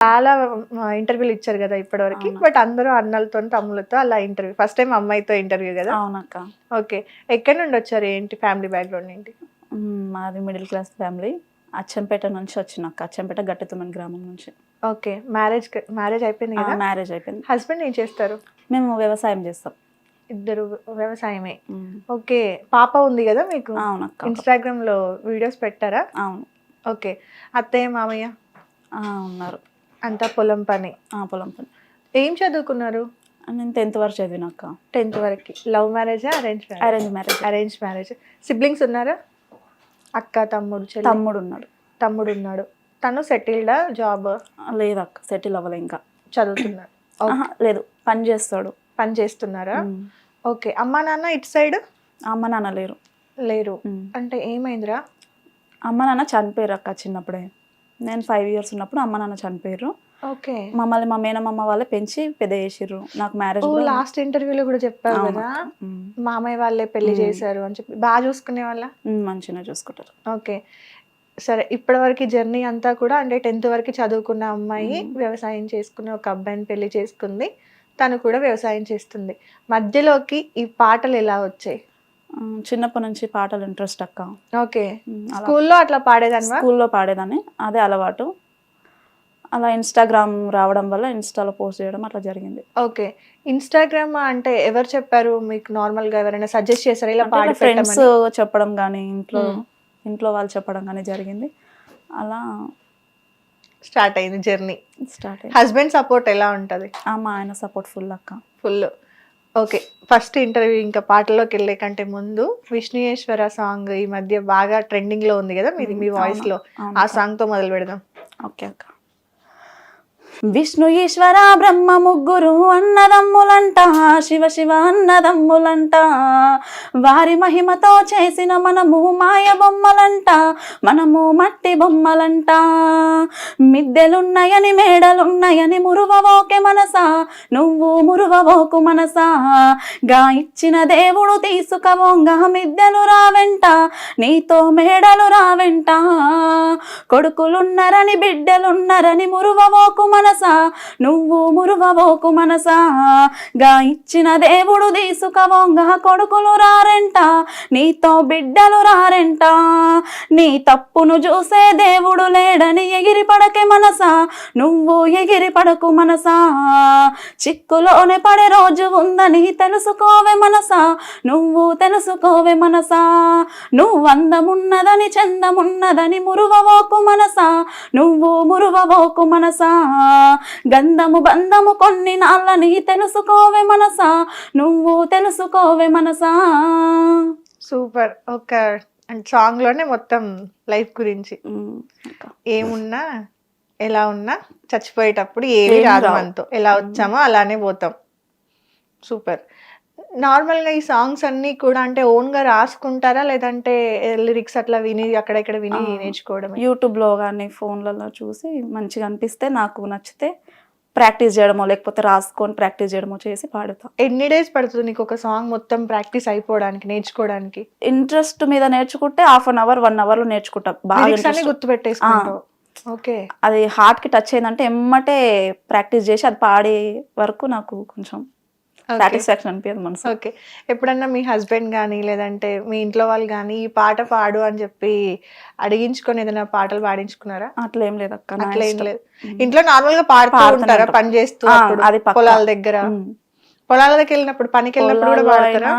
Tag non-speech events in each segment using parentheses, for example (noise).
చాలా ఇంటర్వ్యూలు ఇచ్చారు కదా ఇప్పటివరకు. బట్ అందరూ అన్నలతో తమ్ములతో అలా ఇంటర్వ్యూ ఫస్ట్ టైం అమ్మాయితో ఇంటర్వ్యూ కదా? అవునక్క. ఓకే. ఎక్కడి నుండి వచ్చారు? ఏంటి ఫ్యామిలీ బ్యాక్గ్రౌండ్ ఏంటి మాది మిడిల్ క్లాస్ ఫ్యామిలీ. అచ్చంపేట నుంచి వచ్చినాక అచ్చంపేట గట్టుతుమ్మని గ్రామం నుంచి. ఓకే. మ్యారేజ్ మ్యారేజ్ అయిపోయింది కదా? మ్యారేజ్ అయిపోయింది. హస్బెండ్ ఏం చేస్తారు? మేము వ్యవసాయం చేస్తాం. ఇద్దరు వ్యవసాయమే. ఓకే. పాప ఉంది కదా మీకు? అవునక్క. ఇన్స్టాగ్రామ్లో వీడియోస్ పెట్టారా? అవును. ఓకే. అత్తయ్య మామయ్య? ఉన్నారు. అంతా పొలం పని. ఆ, పొలం పని. ఏం చదువుకున్నారు? నేను టెన్త్ వరకు చదివినాక టెన్త్ వరకు. లవ్ మ్యారేజా arrange marriage? Arrange marriage. Arrange marriage. Siblings ఉన్నారా? అక్క తమ్ముడు చెల్లి? తమ్ముడు ఉన్నాడు తమ్ముడు ఉన్నాడు తను సెటిల్డా జాబ్? లేదక్క సెటిల్ అవ్వలే ఇంకా. చదువుతున్నాడు. (clears throat) ఆహా, లేదు పని చేస్తాడు. పని చేస్తున్నారా. ఓకే. అమ్మా నాన్న ఇటు సైడ్? అమ్మ నాన్న లేరు. లేరు. అంటే ఏమైందిరా? అమ్మ నాన్న చనిపోయారు అక్క చిన్నప్పుడే. నేను ఫైవ్ ఇయర్స్ ఉన్నప్పుడు అమ్మ నాన్న చనిపోయారు ఓకే. మమ్మల్ని మా మేనమామ వాళ్ళే పెంచి పెద్ద చేసిర్రు. నాకు మ్యారేజ్ లాస్ట్ ఇంటర్వ్యూలో కూడా చెప్పావు కదా? మామయ్య వాళ్ళే పెళ్ళి. చేశారు అని చెప్పి. బాగా చూసుకునే వాళ్ళ? మంచిగా చూసుకుంటారు. ఓకే. సరే ఇప్పటివరకు జర్నీ అంతా కూడా అంటే టెన్త్ వరకు చదువుకున్న అమ్మాయి మ్మ్. వ్యవసాయం చేసుకుని ఒక అబ్బాయిని పెళ్ళి చేసుకుంది. తను కూడా వ్యవసాయం చేస్తుంది. మధ్యలోకి ఈ పాటలు ఎలా వచ్చాయి? చిన్నప్పటి నుంచి పాటలు ఇంట్రెస్ట్ అక్క. ఓకే. స్కూల్లో అట్లా పాడేదానివా? స్కూల్లో పాడేదాన్ని. అదే అలవాటు. అలా ఇన్స్టాగ్రామ్ రావడం వల్ల ఇన్స్టాలో పోస్ట్ చేయడం అట్లా జరిగింది. ఓకే. ఇన్స్టాగ్రామ్ అంటే ఎవరు చెప్పారు? మీకు నార్మల్గా ఎవరైనా సజెస్ట్ చేశారా? ఇలా పాడి ఫ్రెండ్స్? చెప్పడం కానీ ఇంట్లో. ఇంట్లో వాళ్ళు చెప్పడం కానీ జరిగింది. అలా స్టార్ట్ అయింది జర్నీ. స్టార్ట్ హస్బెండ్ సపోర్ట్ ఎలా ఉంటది? ఆ, మా ఆయన సపోర్ట్ ఫుల్ అక్క. ఫుల్. ఓకే ఫస్ట్ ఇంటర్వ్యూ ఇంకా పాటలోకి వెళ్ళే కంటే ముందు విష్ణుయేశ్వర సాంగ్ ఈ మధ్య బాగా ట్రెండింగ్లో ఉంది కదా మీది మీ వాయిస్లో. ఆ. సాంగ్తో మొదలు పెడదాం. ఓకే అక్క. విష్ణు ఈశ్వర బ్రహ్మ ముగ్గురు అన్నదమ్ములంట శివ శివ అన్నదమ్ములంట. వారి మహిమతో చేసిన మనము మాయ బొమ్మలంట మనము మట్టి బొమ్మలంట. మిద్దెలున్నాయని మేడలున్నాయని మురువవోకే మనసా నువ్వు మురువవోకు మనసా. గా ఇచ్చిన దేవుడు తీసుకవోంగా మిద్దెలు రావెంట నీతో మేడలు రావెంట. కొడుకులున్నరని బిడ్డలున్నరని మురువవోకు మనసా నువ్వు మురువవోకు మనసా. గా ఇచ్చిన దేవుడు తీసుకవోంగ కొడుకులు రారెంట నీతో బిడ్డలు రారెంట. నీ తప్పును చూసే దేవుడు లేడని ఎగిరి పడకే మనసా నువ్వు ఎగిరి పడకు మనసా. చిక్కులోనే పడే రోజు ఉందని తెలుసుకోవే మనసా నువ్వు తెలుసుకోవే మనసా. నువ్వు అందమున్నదని చందమున్నదని మురువవోకు మనసా నువ్వు మురువవోకు మనసా. గంధము బంధము కొన్ని నాళ్ళని తెలుసుకోవే మనసా నువ్వు తెలుసుకోవే మనసా. సూపర్. ఒక సాంగ్లోనే మొత్తం లైఫ్ గురించి. ఏమున్నా ఎలా ఉన్నా చచ్చిపోయేటప్పుడు ఏవి ఏమీ రాదు. మనతో. ఎలా వచ్చామో అలానే పోతాం. సూపర్. నార్మల్గా ఈ సాంగ్స్ అన్ని కూడా అంటే ఓన్గా రాసుకుంటారా? లేదంటే లిరిక్స్ అట్లా విని అక్కడ ఇక్కడ విని ఆ. నేర్చుకోవడమే? యూట్యూబ్లో కానీ ఫోన్లలో చూసి మంచిగా అనిపిస్తే నాకు నచ్చితే ప్రాక్టీస్ చేయడమో లేకపోతే రాసుకొని ప్రాక్టీస్ చేయడమో చేసి పాడుతా. ఎన్ని డేస్ పడుతుంది నీకు ఒక సాంగ్ మొత్తం ప్రాక్టీస్ అయిపోవడానికి నేర్చుకోవడానికి? ఇంట్రెస్ట్ మీద నేర్చుకుంటే హాఫ్ అన్ అవర్ వన్ అవర్లో నేర్చుకుంటా. బాగా లిరిక్స్ అన్ని interest. గుర్తు పెట్టేసుకుంటావు ఓకే. అది హార్ట్కి టచ్ అయిందంటే ఎమ్మటే ప్రాక్టీస్ చేసి అది పాడే వరకు నాకు కొంచెం సాటిస్ఫాక్షన్ అనిపించదు మనసు ఓకే. ఎప్పుడన్నా మీ హస్బెండ్ కానీ లేదంటే మీ ఇంట్లో వాళ్ళు కానీ ఈ పాట పాడు అని చెప్పి అడిగించుకొని ఏదైనా పాటలు పాడించుకున్నారా? అట్లా ఏం లేదు అక్క అట్లా ఏం. లేదు. ఇంట్లో నార్మల్గా పాడుతూ ఉంటారా? ఉంటాం. పని చేస్తూ అది. పొలాల దగ్గర. పొలాల దగ్గర వెళ్ళినప్పుడు పనికి వెళ్ళినప్పుడు కూడా పాడతారా?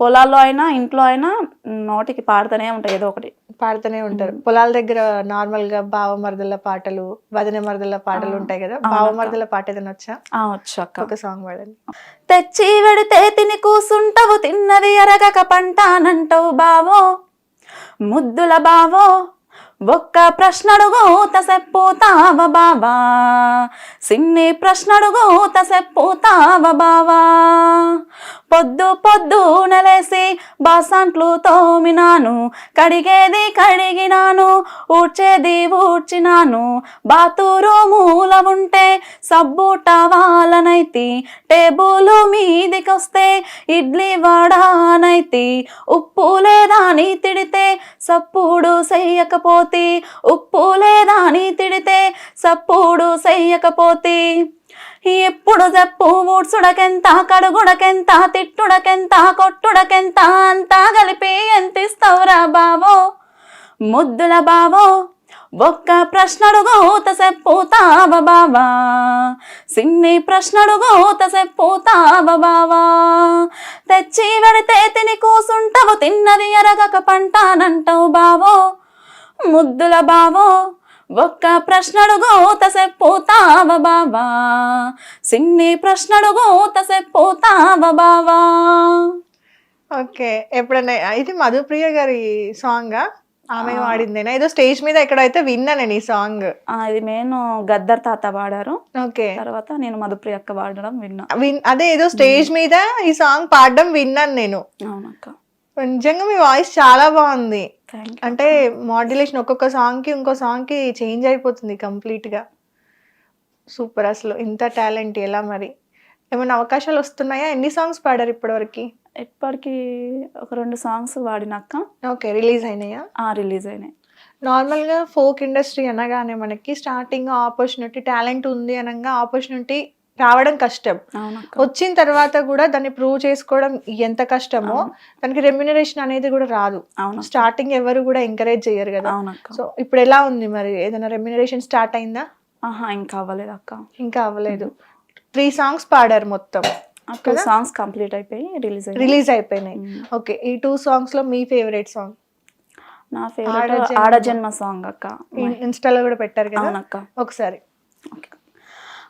పొలాల్లో అయినా ఇంట్లో అయినా నోటికి పాడుతూనే ఉంటాయి ఏదో ఒకటి. పాడుతూనే ఉంటారు. పొలాల దగ్గర నార్మల్గా బావమరదల పాటలు వదిన మరదల పాటలు ఉంటాయి కదా. బావమరదల పాట ఏదైనా వచ్చా? ఆ, వచ్చు అక్క. ఒక సాంగ్ పాడండి. తెచ్చి వెడితే తిని కూసుంటావు తిన్నది ఎరగక పంటానంటావు బావో ముద్దుల బావో ఒక్క ప్రశ్నడుగు తసెప్పుతావ బావా? సిన్ని ప్రశ్నడుగు తసెప్పుతావ బావా? పొద్దు పొద్దు నెలేసి బాసంట్లు తోమినాను కడిగేది కడిగినాను ఊడ్చేది ఊడ్చినాను. బాతురు మూల ఉంటే సబ్బుట వాళ్ళనైతి టేబుల్ మీదికొస్తే ఇడ్లీ వడానైతి. ఉప్పు లేదా అని తిడితే సప్పుడు చెయ్యకపోతే చెయ్యకపోతే ఉప్పు లేదా అని తిడితే సప్పుడు చెయ్యకపోతే ఎప్పుడు చెప్పు ఊడ్చుడకెంత కడుగుడకెంత తిట్టుడకెంత కొట్టుడకెంత అంతా కలిపి ఎంత ఇస్తావురా బావో? ముద్దుల బావో ఒక్క ప్రశ్నడుగోత చెప్పుతావ బావా? సిన్ని ప్రశ్నడుగోత చెప్పుతావ బావా? తెచ్చి వెడితే తిని కూసుంటావు తిన్నది ఎరగక పంటానంటావు బావో? ముద్దుల బావో ఒక్క ప్రశ్నడుగోత చెప్పుతావ బావా? సిన్ని ప్రశ్నడుగోత చెప్పుతావ బావా? ఓకే ఎప్పుడైనా ఇది మధుప్రియ గారి సాంగ్? ఆమె వాడిందేనా? ఏదో స్టేజ్ మీద ఎక్కడైతే విన్నా నేను ఈ సాంగ్. ఇది నేను గద్దర్ తాత పాడారు ఓకే. తర్వాత నేను మధుప్రియ అక్క పాడడం విన్నా. విన్ అదే ఏదో స్టేజ్ మీద ఈ సాంగ్ పాడడం విన్నాను నేను. అవునక్క. నిజంగా మీ వాయిస్ చాలా బాగుంది. అంటే మాడ్యులేషన్ ఒక్కొక్క సాంగ్కి ఇంకో సాంగ్కి చేంజ్ అయిపోతుంది కంప్లీట్గా. సూపర్ అసలు. ఇంత టాలెంట్ ఎలా మరి? ఏమైనా అవకాశాలు వస్తున్నాయా? ఎన్ని సాంగ్స్ పాడారు ఇప్పటివరకు? ఇప్పటికి ఒక రెండు సాంగ్స్ వాడినాక ఓకే రిలీజ్ అయినాయా? ఆ రిలీజ్ అయినాయి. నార్మల్గా ఫోక్ ఇండస్ట్రీ అనగానే మనకి స్టార్టింగ్ ఆపర్చునిటీ టాలెంట్ ఉంది అనగా ఆపర్చునిటీ రావడం కష్టం. వచ్చిన తర్వాత కూడా దాన్ని ప్రూవ్ చేసుకోవడం ఎంత కష్టమో దానికి రెమ్యునరేషన్ అనేది కూడా రాదు. స్టార్టింగ్ ఎవరు కూడా ఎంకరేజ్ చేయరు కదా. సో ఇప్పుడు ఎలా ఉంది మరి? ఏదైనా రెమ్యునరేషన్ స్టార్ట్ అయిందా? ఆహా ఇంకా అవ్వలేదు అక్క. ఇంకా అవ్వలేదు. త్రీ సాంగ్స్ పాడారు మొత్తం. టూ సాంగ్స్ కంప్లీట్ అయిపోయి రిలీజ్ రిలీజ్ అయిపోయినాయి. ఓకే ఈ టూ సాంగ్స్లో మీ ఫేవరెట్ సాంగ్ నా ఫేవరెట్ ఆడజన్మ. సాంగ్ అక్క. ఇన్స్టాలో కూడా పెట్టారు కదా? అవునక్క. ఒకసారి. ఓకే.